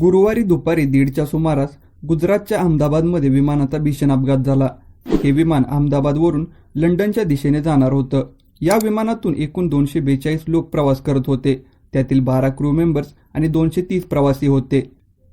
गुरुवारी दुपारी दीडच्या सुमारास गुजरातच्या अहमदाबादमध्ये विमानाचा भीषण अपघात झाला. हे विमान अहमदाबादवरून लंडनच्या दिशेने जाणार होतं. या विमानातून एकूण दोनशे बेचाळीस लोक प्रवास करत होते. त्यातील बारा क्रू मेंबर्स आणि दोनशे तीस प्रवासी होते.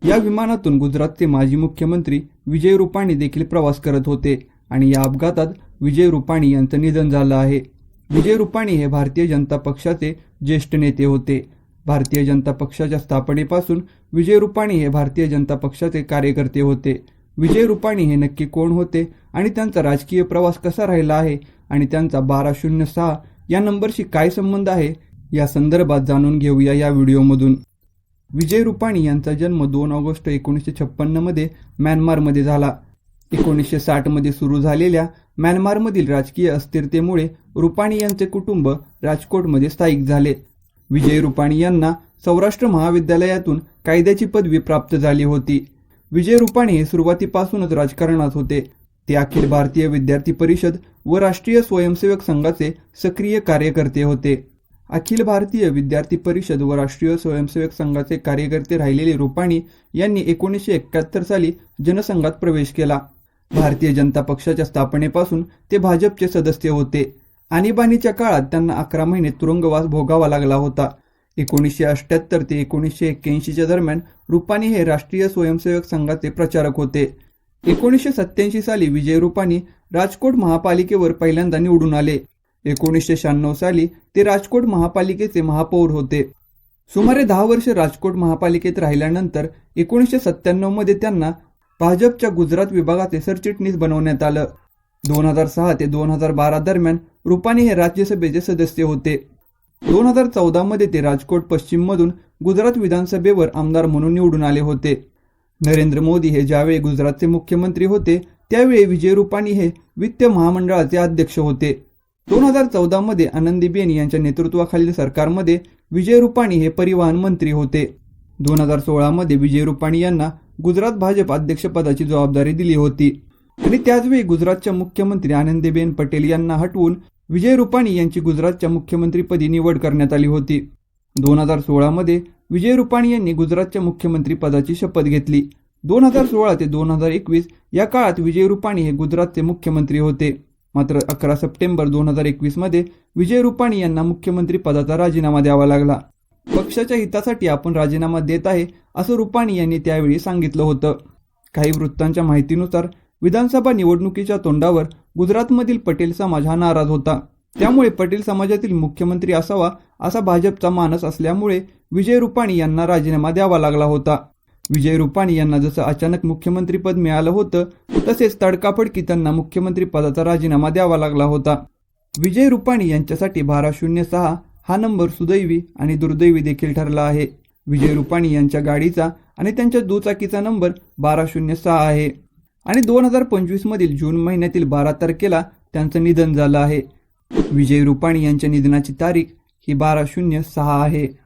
या विमानातून गुजरातचे माजी मुख्यमंत्री विजय रुपाणी देखील प्रवास करत होते आणि या अपघातात विजय रुपाणी यांचं निधन झालं आहे. विजय रुपाणी हे भारतीय जनता पक्षाचे ज्येष्ठ नेते होते. भारतीय जनता पक्षाच्या स्थापनेपासून विजय रुपाणी हे भारतीय जनता पक्षाचे कार्यकर्ते होते. विजय रुपाणी हे नक्की कोण होते आणि त्यांचा राजकीय प्रवास कसा राहिला आहे आणि त्यांचा बारा शून्य सहा या नंबरशी काय संबंध आहे या संदर्भात जाणून घेऊया या व्हिडिओमधून. विजय रुपाणी यांचा जन्म दोन ऑगस्ट एकोणीसशे छप्पन्नमध्ये म्यानमारमध्ये झाला. एकोणीसशे साठमध्ये सुरू झालेल्या म्यानमारमधील राजकीय अस्थिरतेमुळे रुपाणी यांचे कुटुंब राजकोटमध्ये स्थायिक झाले. विजय रुपाणी यांना सौराष्ट्र महाविद्यालयातून कायद्याची पदवी प्राप्त झाली होती. विजय रुपाणी हे सुरुवातीपासूनच राजकारणात होते. ते अखिल भारतीय विद्यार्थी परिषद व राष्ट्रीय स्वयंसेवक संघाचे सक्रिय कार्यकर्ते होते. अखिल भारतीय विद्यार्थी परिषद व राष्ट्रीय स्वयंसेवक संघाचे कार्यकर्ते राहिलेले रुपाणी यांनी एकोणीसशे एकाहत्तर साली जनसंघात प्रवेश केला. भारतीय जनता पक्षाच्या स्थापनेपासून ते भाजपचे सदस्य होते. आणीबाणीच्या काळात त्यांना अकरा महिने तुरुंगवास भोगावा लागला होता. एकोणीसशे अठ्याहत्तर ते एकोणीसशे एक्क्याऐंशीच्या दरम्यान रुपाणी हे राष्ट्रीय स्वयंसेवक संघाचे प्रचारक होते. एकोणीसशे सत्याऐंशी साली विजय रुपाणी राजकोट महापालिकेवर पहिल्यांदा निवडून आले. एकोणीसशे शहाण्णव साली ते राजकोट महापालिकेचे महापौर होते. सुमारे दहा वर्ष राजकोट महापालिकेत राहिल्यानंतर एकोणीसशे सत्त्याण्णवमध्ये त्यांना भाजपच्या गुजरात विभागाचे सरचिटणीस बनवण्यात आलं. दोन हजार सहा ते दोन हजार बारा दरम्यान रुपाणी हे राज्यसभेचे सदस्य होते. दोन हजार चौदामध्ये ते राजकोट पश्चिममधून गुजरात विधानसभेवर आमदार म्हणून निवडून आले होते. नरेंद्र मोदी हे ज्यावेळी गुजरातचे मुख्यमंत्री होते त्यावेळी विजय रुपाणी हे वित्त महामंडळाचे अध्यक्ष होते. दोन हजार चौदामध्ये आनंदीबेन यांच्या नेतृत्वाखालील सरकारमध्ये विजय रुपाणी हे परिवहन मंत्री होते. दोन हजार सोळामध्ये विजय रुपाणी यांना गुजरात भाजप अध्यक्षपदाची जबाबदारी दिली होती. आणि त्याचवेळी गुजरातच्या मुख्यमंत्री आनंदीबेन पटेल यांना हटवून विजय रुपाणी यांची गुजरातच्या मुख्यमंत्रीपदी निवड करण्यात आली होती. दोन हजार सोळामध्ये विजय रुपाणी यांनी गुजरातच्या मुख्यमंत्रीपदाची शपथ घेतली. दोन हजार सोळा ते दोन हजार एकवीस या काळात विजय रुपाणी हे गुजरातचे मुख्यमंत्री होते. मात्र अकरा सप्टेंबर दोन हजार एकवीसमध्ये विजय रुपाणी यांना मुख्यमंत्री पदाचा राजीनामा द्यावा लागला. पक्षाच्या हितासाठी आपण राजीनामा देत आहे असं रुपाणी यांनी त्यावेळी सांगितलं होतं. काही वृत्तांच्या माहितीनुसार विधानसभा निवडणुकीच्या तोंडावर गुजरातमधील पटेल समाज हा नाराज होता. त्यामुळे पटेल समाजातील मुख्यमंत्री असावा असा भाजपचा मानस असल्यामुळे विजय रुपाणी यांना राजीनामा द्यावा लागला होता. विजय रुपाणी यांना जसं अचानक मुख्यमंत्रीपद मिळालं होतं तसेच तडकाफडकी त्यांना मुख्यमंत्री पदाचा राजीनामा द्यावा लागला होता. विजय रुपाणी यांच्यासाठी बारा शून्य सहा हा नंबर सुदैवी आणि दुर्दैवी देखील ठरला आहे. विजय रुपाणी यांच्या गाडीचा आणि त्यांच्या दुचाकीचा नंबर बारा शून्य सहा आहे. आणि दोन हजार पंचवीस मधील जून महिन्यातील बारा तारखेला त्यांचं निधन झालं आहे. विजय रुपाणी यांच्या निधनाची तारीख ही बारा शून्य सहा आहे.